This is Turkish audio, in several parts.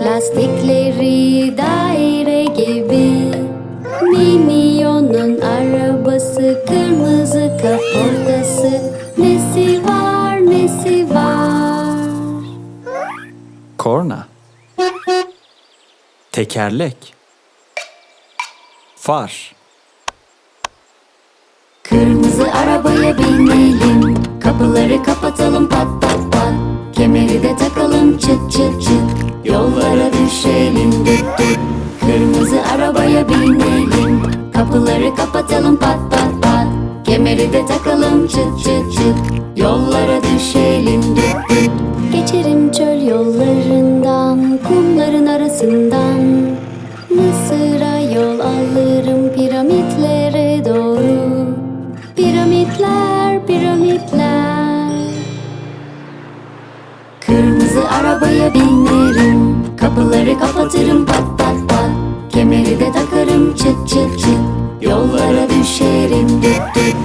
Lastikleri daire gibi Minion'un arabası Kırmızı kaportası Nesi var nesi var Korna. Tekerlek. Far. Kırmızı arabaya binelim Kapıları kapatalım pat pat pat Kemeri de takalım çıt çıt çıt Yollara düşelim düt düt. Kırmızı arabaya binelim. Kapıları kapatalım pat pat pat. Kemeri de takalım çıt çıt çıt. Yollara düşelim düt düt. Geçerim çöl yollarından Kumların arasından. Mısır'a yol alırım piramitlere doğru. Piramitler, piramitler. Kırmızı arabaya binerim Kapıları kapatırım pat pat pat. Kemeri de takarım çıt çıt çıt. Yollara düşerim düt düt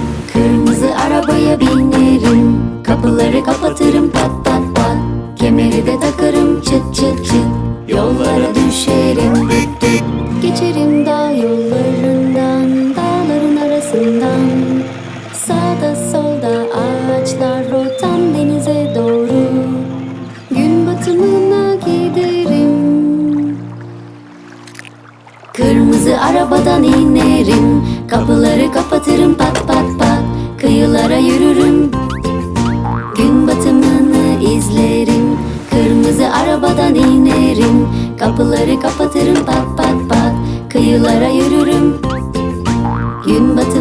Arabadan inerim. Kapıları kapatırım pat pat pat. Kıyılara yürürüm. Gün batımını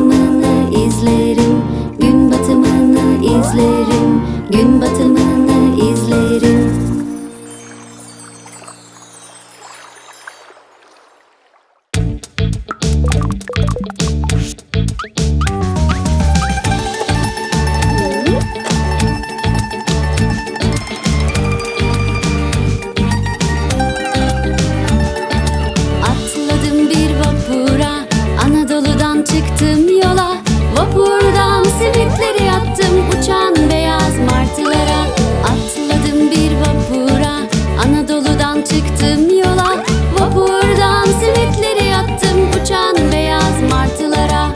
Simitleri attım Uçan beyaz martılara. Atladım bir vapura. Anadolu'dan çıktım yola. Vapurdan simitleri attım Uçan beyaz martılara.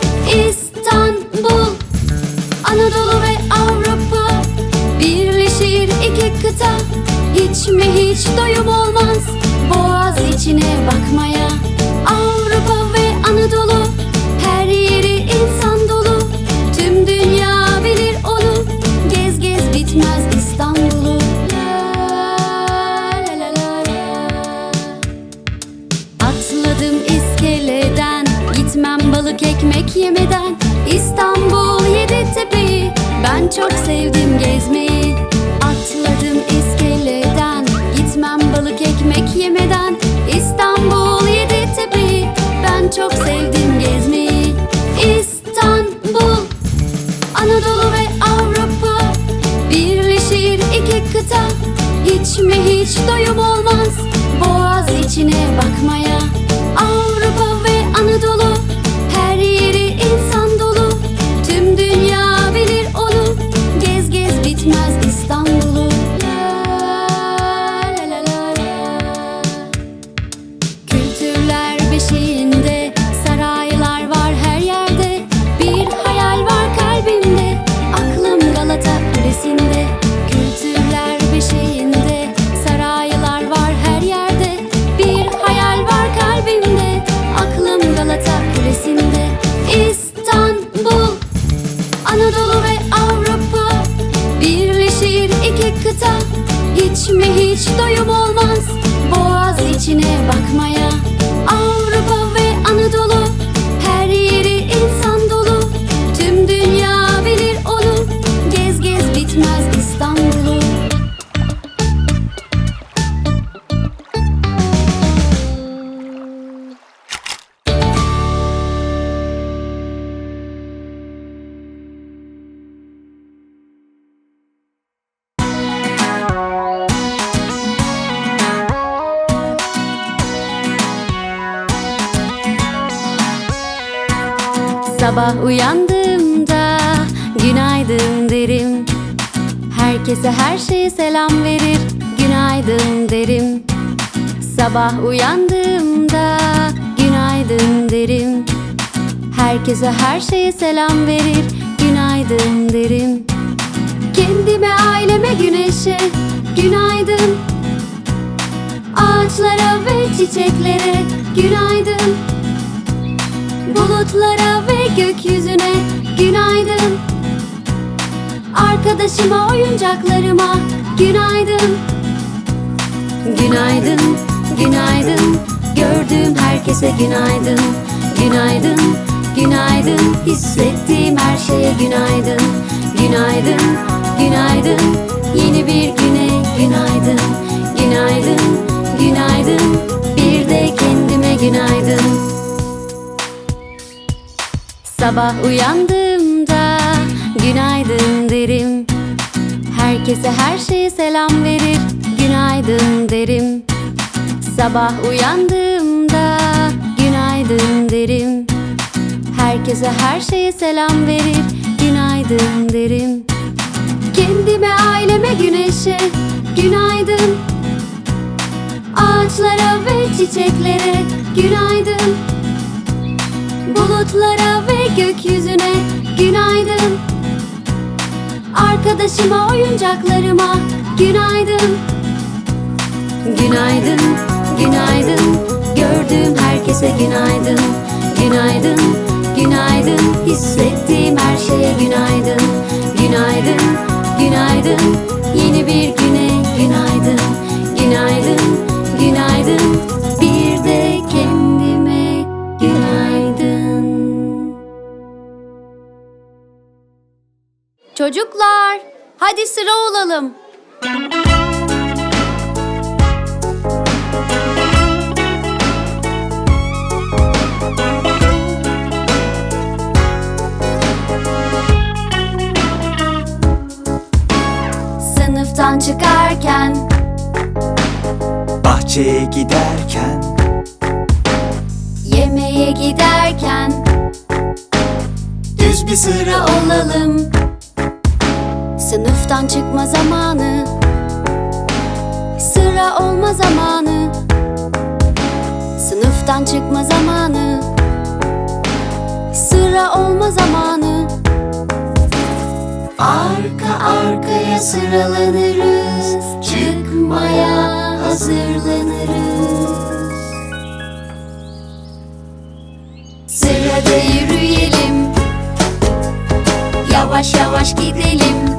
İstanbul Anadolu ve Avrupa. Birleşir iki kıta. Hiç mi hiç doyum olmaz Atladım iskeleden Gitmem balık ekmek yemeden. İstanbul yedi tepeyi Ben çok sevdim gezmeyi. Atladım iskeleden Gitmem balık ekmek yemeden. İstanbul yedi tepeyi Ben çok sevdim gezmeyi. İstanbul Anadolu ve Avrupa. Birleşir iki kıta Hiç mi hiç doyum olmaz. Boğaz içine bakmaya Sabah uyandığımda günaydın derim. Herkese her şeye selam verir günaydın derim. Sabah uyandığımda günaydın derim. Herkese her şeye selam verir günaydın derim. Kendime aileme güneşe günaydın. Ağaçlara ve çiçeklere günaydın. Bulutlara gökyüzüne günaydın. Arkadaşıma oyuncaklarıma günaydın. Günaydın, günaydın. Gördüğüm herkese günaydın. Günaydın, günaydın. Hissettiğim her şeye günaydın. Günaydın, günaydın. Yeni bir güne günaydın. Günaydın, günaydın. Bir de kendime günaydın Sabah uyandığımda günaydın derim. Herkese her şeye selam verir günaydın derim. Sabah uyandığımda günaydın derim. Herkese her şeye selam verir günaydın derim. Kendime aileme güneşe günaydın. Ağaçlara ve çiçeklere günaydın Bulutlara ve gökyüzüne günaydın. Arkadaşıma oyuncaklarıma günaydın. Günaydın, günaydın. Gördüğüm herkese günaydın. Günaydın, günaydın. Hissettiğim Çocuklar, hadi sıra olalım. Sınıftan çıkarken Bahçeye giderken Yemeğe giderken Düz bir sıra olalım Sınıftan çıkma zamanı. Sıra olma zamanı. Sınıftan çıkma zamanı. Sıra olma zamanı. Arka arkaya sıralanırız. Çıkmaya hazırlanırız. Sırada yürüyelim. Yavaş yavaş gidelim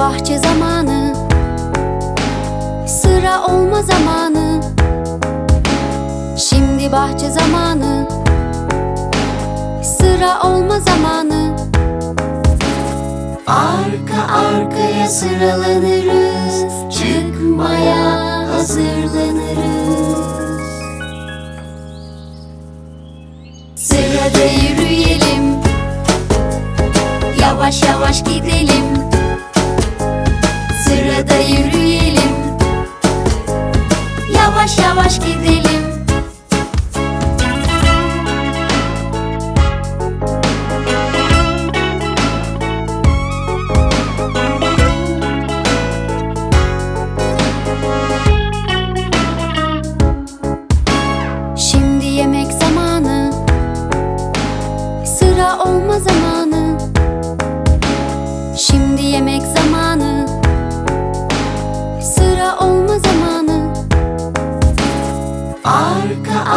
bahçe zamanı. Sıra olma zamanı. Şimdi bahçe zamanı. Sıra olma zamanı. Arka arkaya sıralanırız. Çıkmaya hazırlanırız. Sırada yürüyelim. Yavaş yavaş gidelim Sırada yürüyelim. Yavaş yavaş gidelim. Şimdi yemek zamanı. Sıra olma zamanı. Şimdi yemek zamanı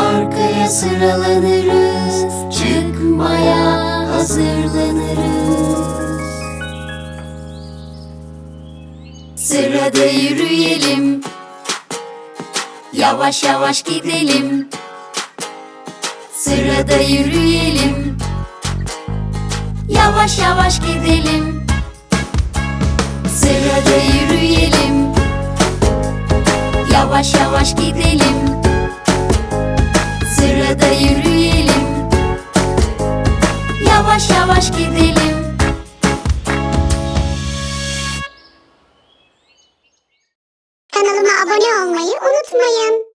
arkaya sıralanırız. Çıkmaya hazırlanırız. Sırada yürüyelim. Yavaş yavaş gidelim. Sırada yürüyelim. Yavaş yavaş gidelim. Sırada yürüyelim. Yavaş yavaş gidelim sırada yürüyelim Yavaş yavaş gidelim Kanalıma abone olmayı unutmayın.